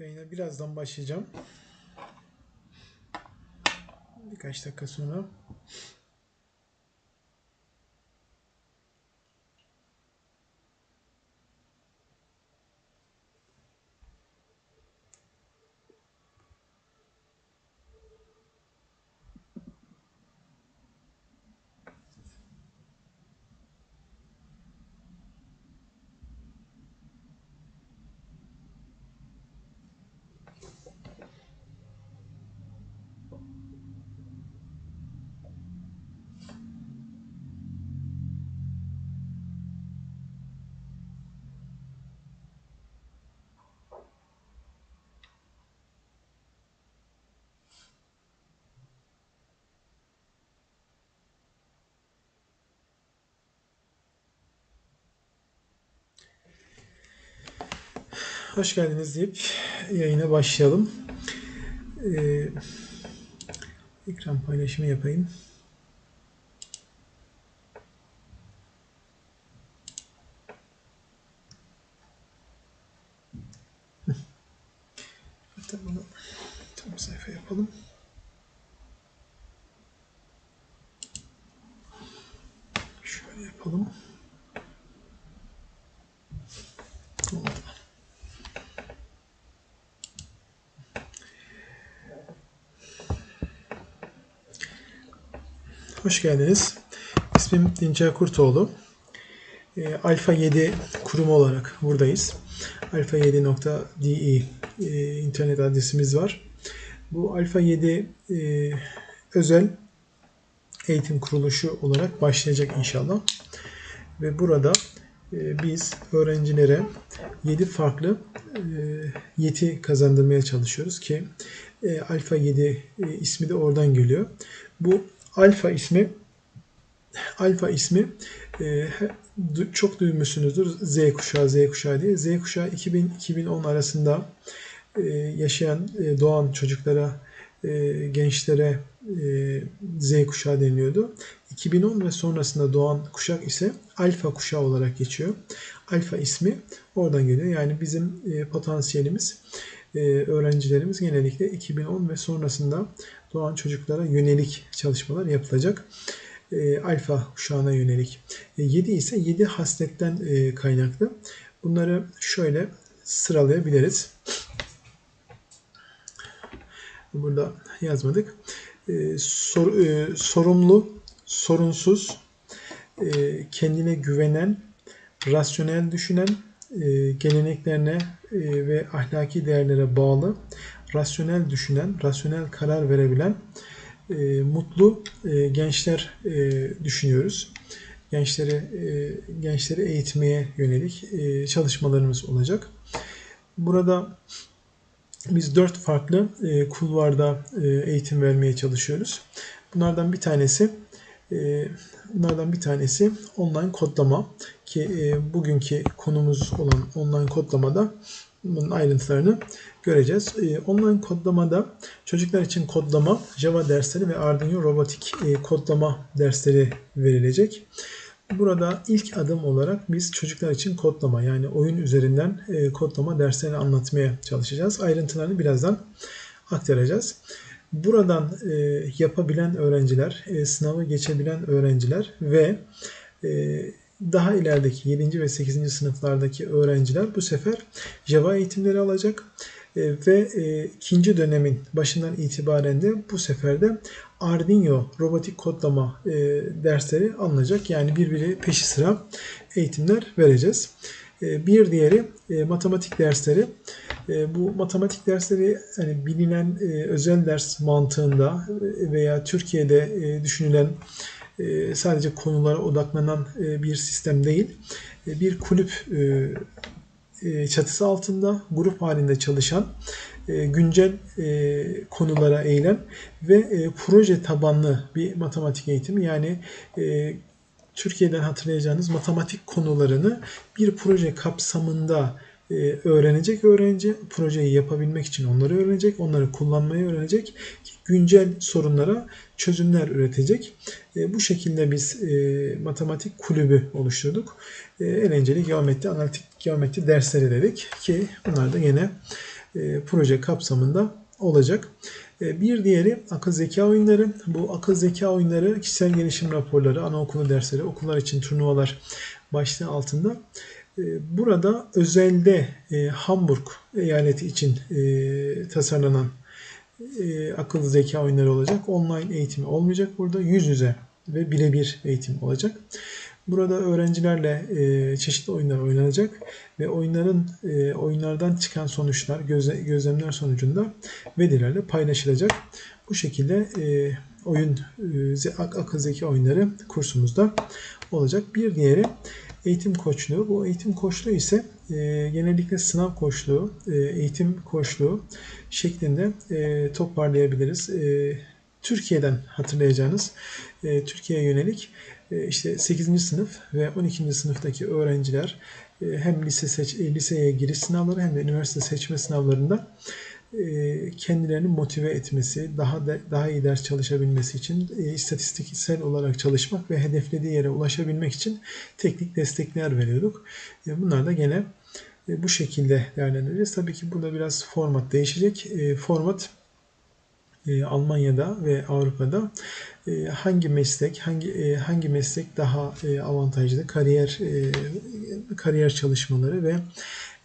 Yayına birazdan başlayacağım. Birkaç dakika sonra. Hoş geldiniz deyip yayına başlayalım. Ee, ekran paylaşımı yapayım. Hatta bunu tam sayfa yapalım. Şöyle yapalım. Oldu. Hoş geldiniz. İsmim Dinçer Kurtoğlu. E, Alfa 7 kurumu olarak buradayız. alfa7.de e, internet adresimiz var. Bu Alfa 7 e, özel eğitim kuruluşu olarak başlayacak inşallah. Ve burada e, biz öğrencilere 7 farklı e, yeti kazandırmaya çalışıyoruz ki e, Alfa 7 e, ismi de oradan geliyor. Bu Alfa ismi Alfa ismi e, çok duymuşsunuzdur. Z kuşağı, Z kuşağı diye. Z kuşağı 2000-2010 arasında e, yaşayan, e, doğan çocuklara, e, gençlere e, Z kuşağı deniliyordu. 2010 ve sonrasında doğan kuşak ise alfa kuşağı olarak geçiyor. Alfa ismi oradan geliyor. Yani bizim e, potansiyelimiz, e, öğrencilerimiz genellikle 2010 ve sonrasında doğan çocuklara yönelik çalışmalar yapılacak. E, alfa kuşağına yönelik. E, 7 ise 7 hasletten kaynaklı. Bunları şöyle sıralayabiliriz. Burada yazmadık. Sor, e, sorumlu, sorunsuz, e, kendine güvenen, rasyonel düşünen, e, geleneklerine e, ve ahlaki değerlere bağlı, rasyonel düşünen, rasyonel karar verebilen, e, mutlu e, gençler düşünüyoruz. Gençleri e, gençleri eğitmeye yönelik çalışmalarımız olacak. Burada biz dört farklı kulvarda eğitim vermeye çalışıyoruz. Bunlardan bir tanesi bunlardan bir tanesi online kodlama ki e, bugünkü konumuz olan online kodlamada bunun ayrıntılarını göreceğiz. E, online kodlamada çocuklar için kodlama, Java dersleri ve Arduino robotik e, kodlama dersleri verilecek. Burada ilk adım olarak biz çocuklar için kodlama yani oyun üzerinden kodlama derslerini anlatmaya çalışacağız. Ayrıntılarını birazdan aktaracağız. Buradan e, yapabilen öğrenciler, e, sınavı geçebilen öğrenciler ve e, daha ilerideki 7. ve 8. sınıflardaki öğrenciler bu sefer Java eğitimleri alacak e, ve e, ikinci dönemin başından itibaren de bu sefer de Arduino robotik kodlama e, dersleri alınacak. Yani birbiri peşi sıra eğitimler vereceğiz. E, bir diğeri e, matematik dersleri. E, bu matematik dersleri hani bilinen e, özel ders mantığında e, veya Türkiye'de e, düşünülen e, sadece konulara odaklanan e, bir sistem değil. E, bir kulüp e, e, çatısı altında grup halinde çalışan e, güncel konulara eğilen ve proje tabanlı bir matematik eğitimi yani Türkiye'den hatırlayacağınız matematik konularını bir proje kapsamında öğrenecek öğrenci. Projeyi yapabilmek için onları öğrenecek, onları kullanmayı öğrenecek. Güncel sorunlara çözümler üretecek. E, bu şekilde biz e, matematik kulübü oluşturduk. Eğlenceli geometri, analitik geometri dersleri dedik ki bunlar da yine e, proje kapsamında olacak. E, bir diğeri akıl zeka oyunları. Bu akıl zeka oyunları kişisel gelişim raporları, anaokulu dersleri, okullar için turnuvalar başlığı altında. E, burada özelde e, Hamburg eyaleti için e, tasarlanan e, akıllı zeka oyunları olacak. Online eğitimi olmayacak burada. Yüz yüze ve birebir eğitim olacak. Burada öğrencilerle e, çeşitli oyunlar oynanacak ve oyunların e, oyunlardan çıkan sonuçlar, gözle, gözlemler sonucunda velilerle paylaşılacak. Bu şekilde e, oyun e, ak, akıl zeka oyunları kursumuzda olacak. Bir diğeri eğitim koçluğu. Bu eğitim koçluğu ise e, genellikle sınav koçluğu, e, eğitim koçluğu şeklinde e, toparlayabiliriz. E, Türkiye'den hatırlayacağınız e, Türkiye'ye yönelik e, işte 8. sınıf ve 12. sınıftaki öğrenciler e, hem lise seç, e, liseye giriş sınavları hem de üniversite seçme sınavlarında kendilerini motive etmesi, daha da, daha iyi ders çalışabilmesi için e, istatistiksel olarak çalışmak ve hedeflediği yere ulaşabilmek için teknik destekler veriyorduk. E, bunlar da gene e, bu şekilde değerlendireceğiz. Tabii ki burada biraz format değişecek. E, format e, Almanya'da ve Avrupa'da e, hangi meslek hangi e, hangi meslek daha e, avantajlı kariyer e, kariyer çalışmaları ve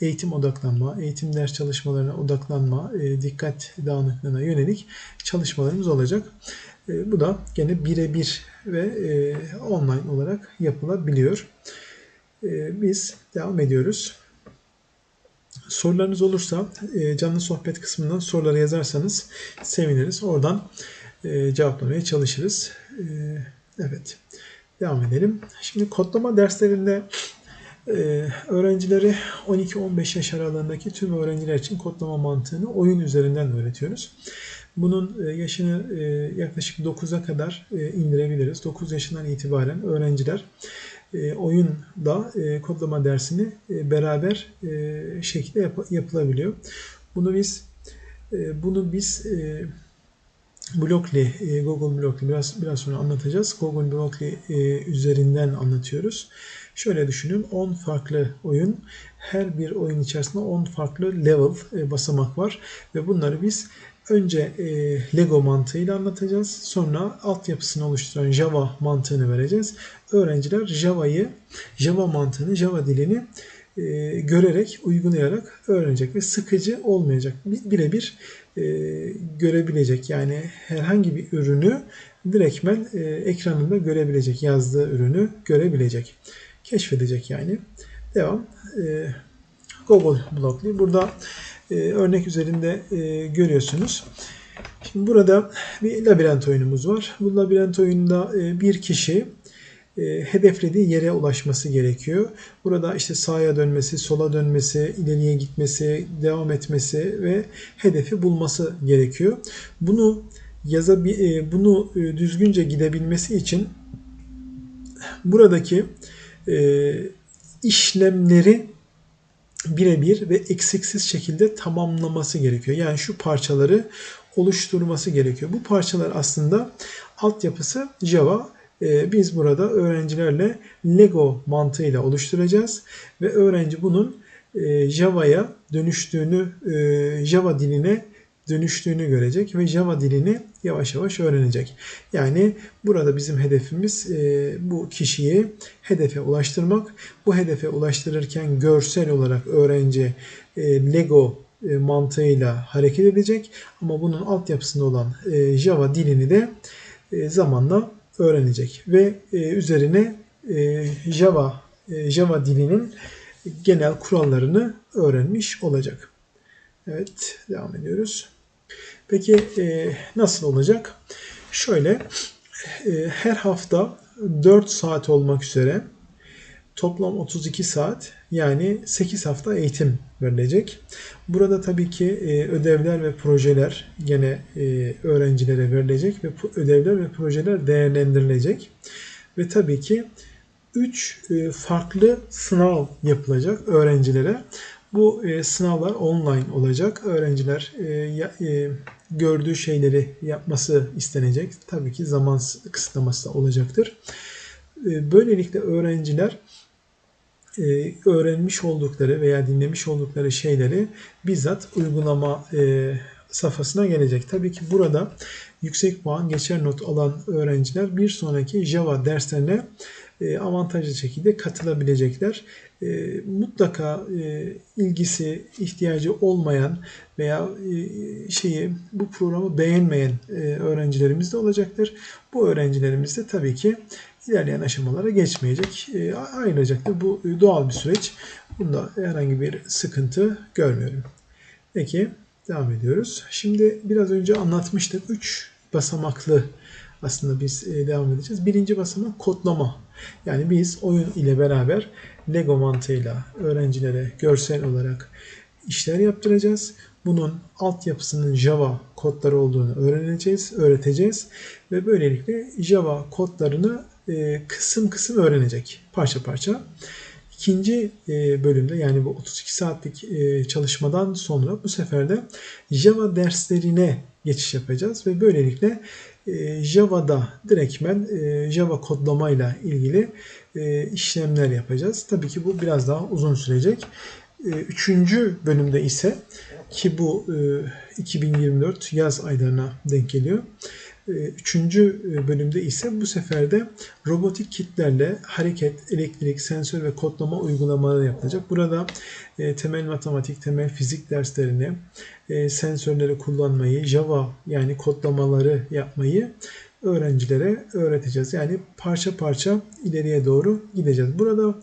eğitim odaklanma, eğitim ders çalışmalarına odaklanma, e, dikkat dağınıklığına yönelik çalışmalarımız olacak. E, bu da gene birebir ve e, online olarak yapılabiliyor. Biz devam ediyoruz. Sorularınız olursa canlı sohbet kısmından soruları yazarsanız seviniriz. Oradan cevaplamaya çalışırız. Evet. Devam edelim. Şimdi kodlama derslerinde öğrencileri 12-15 yaş aralığındaki tüm öğrenciler için kodlama mantığını oyun üzerinden öğretiyoruz. Bunun yaşını yaklaşık 9'a kadar indirebiliriz. 9 yaşından itibaren öğrenciler e, oyunda e, kodlama dersini e, beraber e, şekilde yap, yapılabiliyor. Bunu biz e, bunu biz e, Blockly, e, Google Blockly biraz biraz sonra anlatacağız. Google Blockly e, üzerinden anlatıyoruz. Şöyle düşünün 10 farklı oyun her bir oyun içerisinde 10 farklı level e, basamak var ve bunları biz önce Lego mantığıyla anlatacağız. Sonra altyapısını oluşturan Java mantığını vereceğiz. Öğrenciler Java'yı, Java mantığını, Java dilini e, görerek, uygulayarak öğrenecek ve sıkıcı olmayacak. Birebir e, görebilecek. Yani herhangi bir ürünü direktmen e, ekranında görebilecek. Yazdığı ürünü görebilecek. Keşfedecek yani. Devam. E, Google Blockly. Burada e, örnek üzerinde e, görüyorsunuz. Şimdi burada bir labirent oyunumuz var. Bu labirent oyununda e, bir kişi hedeflediği yere ulaşması gerekiyor. Burada işte sağa dönmesi, sola dönmesi, ileriye gitmesi, devam etmesi ve hedefi bulması gerekiyor. Bunu yaza e, bunu e, düzgünce gidebilmesi için buradaki e, işlemleri birebir ve eksiksiz şekilde tamamlaması gerekiyor. Yani şu parçaları oluşturması gerekiyor. Bu parçalar aslında altyapısı Java. Ee, biz burada öğrencilerle Lego mantığıyla oluşturacağız ve öğrenci bunun e, Java'ya dönüştüğünü, e, Java diline dönüştüğünü görecek ve Java dilini yavaş yavaş öğrenecek. Yani burada bizim hedefimiz e, bu kişiyi hedefe ulaştırmak. Bu hedefe ulaştırırken görsel olarak öğrenci Lego mantığıyla hareket edecek ama bunun altyapısında olan Java dilini de zamanla öğrenecek ve e, üzerine e, Java e, Java dilinin genel kurallarını öğrenmiş olacak. Evet, devam ediyoruz. Peki e, nasıl olacak? Şöyle, e, her hafta 4 saat olmak üzere toplam 32 saat yani 8 hafta eğitim verilecek. Burada tabii ki e, ödevler ve projeler gene e, öğrencilere verilecek ve ödevler ve projeler değerlendirilecek. Ve tabii ki 3 e, farklı sınav yapılacak öğrencilere. Bu sınavlar online olacak. Öğrenciler gördüğü şeyleri yapması istenecek. Tabii ki zaman kısıtlaması da olacaktır. Böylelikle öğrenciler e, öğrenmiş oldukları veya dinlemiş oldukları şeyleri bizzat uygulama e, safhasına gelecek. Tabii ki burada yüksek puan geçer not alan öğrenciler bir sonraki Java derslerine e, avantajlı şekilde katılabilecekler. E, mutlaka ilgisi, ihtiyacı olmayan veya şeyi bu programı beğenmeyen öğrencilerimiz de olacaktır. Bu öğrencilerimiz de tabii ki ilerleyen aşamalara geçmeyecek, ayrılacaktır. Bu doğal bir süreç. Bunda herhangi bir sıkıntı görmüyorum. Peki devam ediyoruz. Şimdi biraz önce anlatmıştık. 3 basamaklı aslında biz devam edeceğiz. Birinci basamak kodlama. Yani biz oyun ile beraber Lego mantığıyla öğrencilere görsel olarak işler yaptıracağız. Bunun altyapısının Java kodları olduğunu öğreneceğiz, öğreteceğiz ve böylelikle Java kodlarını e, kısım kısım öğrenecek parça parça. İkinci e, bölümde yani bu 32 saatlik e, çalışmadan sonra bu sefer de Java derslerine geçiş yapacağız ve böylelikle e, Java'da direktmen e, Java kodlamayla ilgili e, işlemler yapacağız. Tabii ki bu biraz daha uzun sürecek. Üçüncü bölümde ise ki bu 2024 yaz aylarına denk geliyor. Üçüncü bölümde ise bu sefer de robotik kitlerle hareket, elektrik, sensör ve kodlama uygulamaları yapılacak. Burada temel matematik, temel fizik derslerini, sensörleri kullanmayı, Java yani kodlamaları yapmayı öğrencilere öğreteceğiz. Yani parça parça ileriye doğru gideceğiz. Burada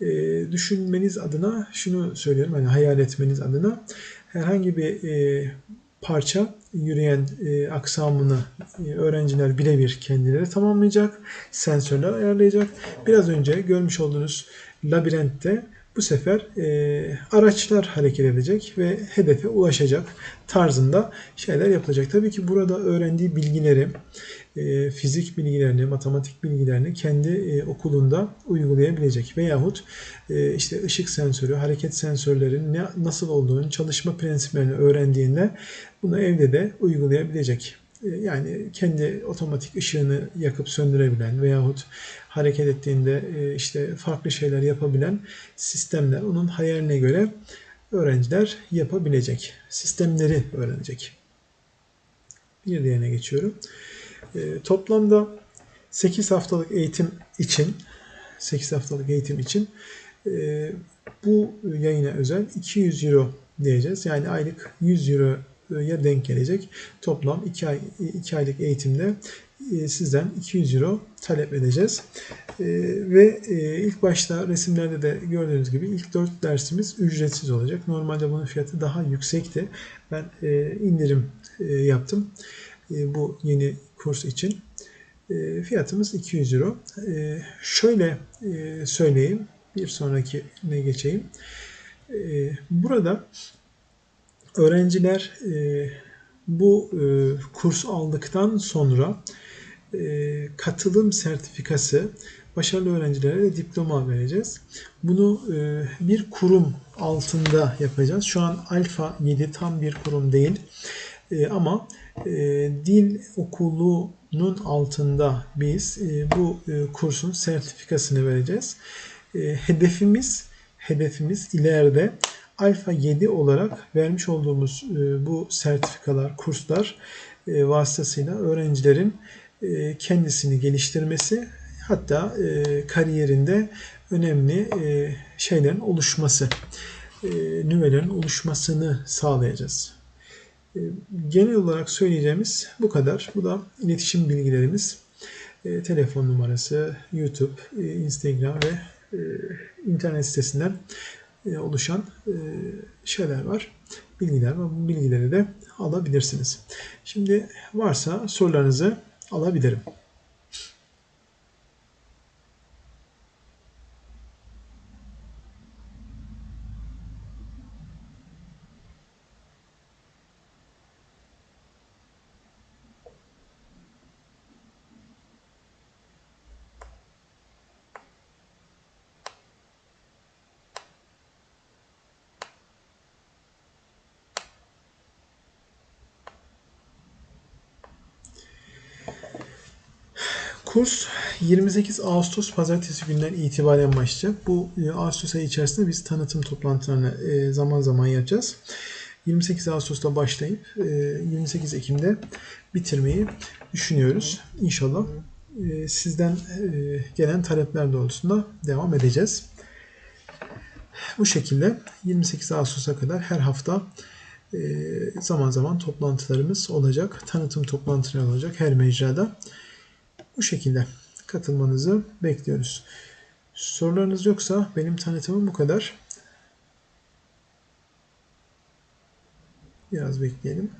e, düşünmeniz adına şunu söylüyorum. Hani hayal etmeniz adına herhangi bir e, parça yürüyen e, aksamını e, öğrenciler birebir kendileri tamamlayacak. Sensörler ayarlayacak. Biraz önce görmüş olduğunuz labirentte bu sefer e, araçlar hareket edecek ve hedefe ulaşacak tarzında şeyler yapılacak. Tabii ki burada öğrendiği bilgileri, e, fizik bilgilerini, matematik bilgilerini kendi e, okulunda uygulayabilecek. Veyahut e, işte ışık sensörü, hareket sensörlerinin ne, nasıl olduğunu, çalışma prensiplerini öğrendiğinde bunu evde de uygulayabilecek. E, yani kendi otomatik ışığını yakıp söndürebilen veyahut hareket ettiğinde e, işte farklı şeyler yapabilen sistemler onun hayaline göre öğrenciler yapabilecek. Sistemleri öğrenecek. Bir diğerine geçiyorum. E, toplamda 8 haftalık eğitim için 8 haftalık eğitim için bu yayına özel 200 euro diyeceğiz. Yani aylık 100 euro ya denk gelecek. Toplam 2 ay 2 aylık eğitimde e, sizden 200 euro talep edeceğiz. E, ve e, ilk başta resimlerde de gördüğünüz gibi ilk 4 dersimiz ücretsiz olacak. Normalde bunun fiyatı daha yüksekti. Ben indirim yaptım bu yeni kurs için. Fiyatımız 200 euro. Şöyle söyleyeyim. Bir sonraki ne geçeyim. Burada öğrenciler e, bu e, kurs aldıktan sonra e, katılım sertifikası başarılı öğrencilere de diploma vereceğiz. Bunu e, bir kurum altında yapacağız. Şu an Alfa 7 tam bir kurum değil. E, ama e, dil okulunun altında biz e, bu e, kursun sertifikasını vereceğiz. E, hedefimiz hedefimiz ileride Alfa 7 olarak vermiş olduğumuz e, bu sertifikalar, kurslar e, vasıtasıyla öğrencilerin e, kendisini geliştirmesi hatta kariyerinde önemli şeylerin oluşması, nüvelerin oluşmasını sağlayacağız. Genel olarak söyleyeceğimiz bu kadar. Bu da iletişim bilgilerimiz. Telefon numarası, YouTube, Instagram ve internet sitesinden e, oluşan e, şeyler var, bilgiler var. Bu bilgileri de alabilirsiniz. Şimdi varsa sorularınızı alabilirim. Kurs 28 Ağustos pazartesi günden itibaren başlayacak. Bu e, Ağustos ayı içerisinde biz tanıtım toplantılarını e, zaman zaman yapacağız. 28 Ağustos'ta başlayıp e, 28 Ekim'de bitirmeyi düşünüyoruz. İnşallah e, sizden e, gelen talepler doğrultusunda devam edeceğiz. Bu şekilde 28 Ağustos'a kadar her hafta e, zaman zaman toplantılarımız olacak. Tanıtım toplantıları olacak her mecrada. Bu şekilde katılmanızı bekliyoruz. Sorularınız yoksa benim tanıtımım bu kadar. Biraz bekleyelim.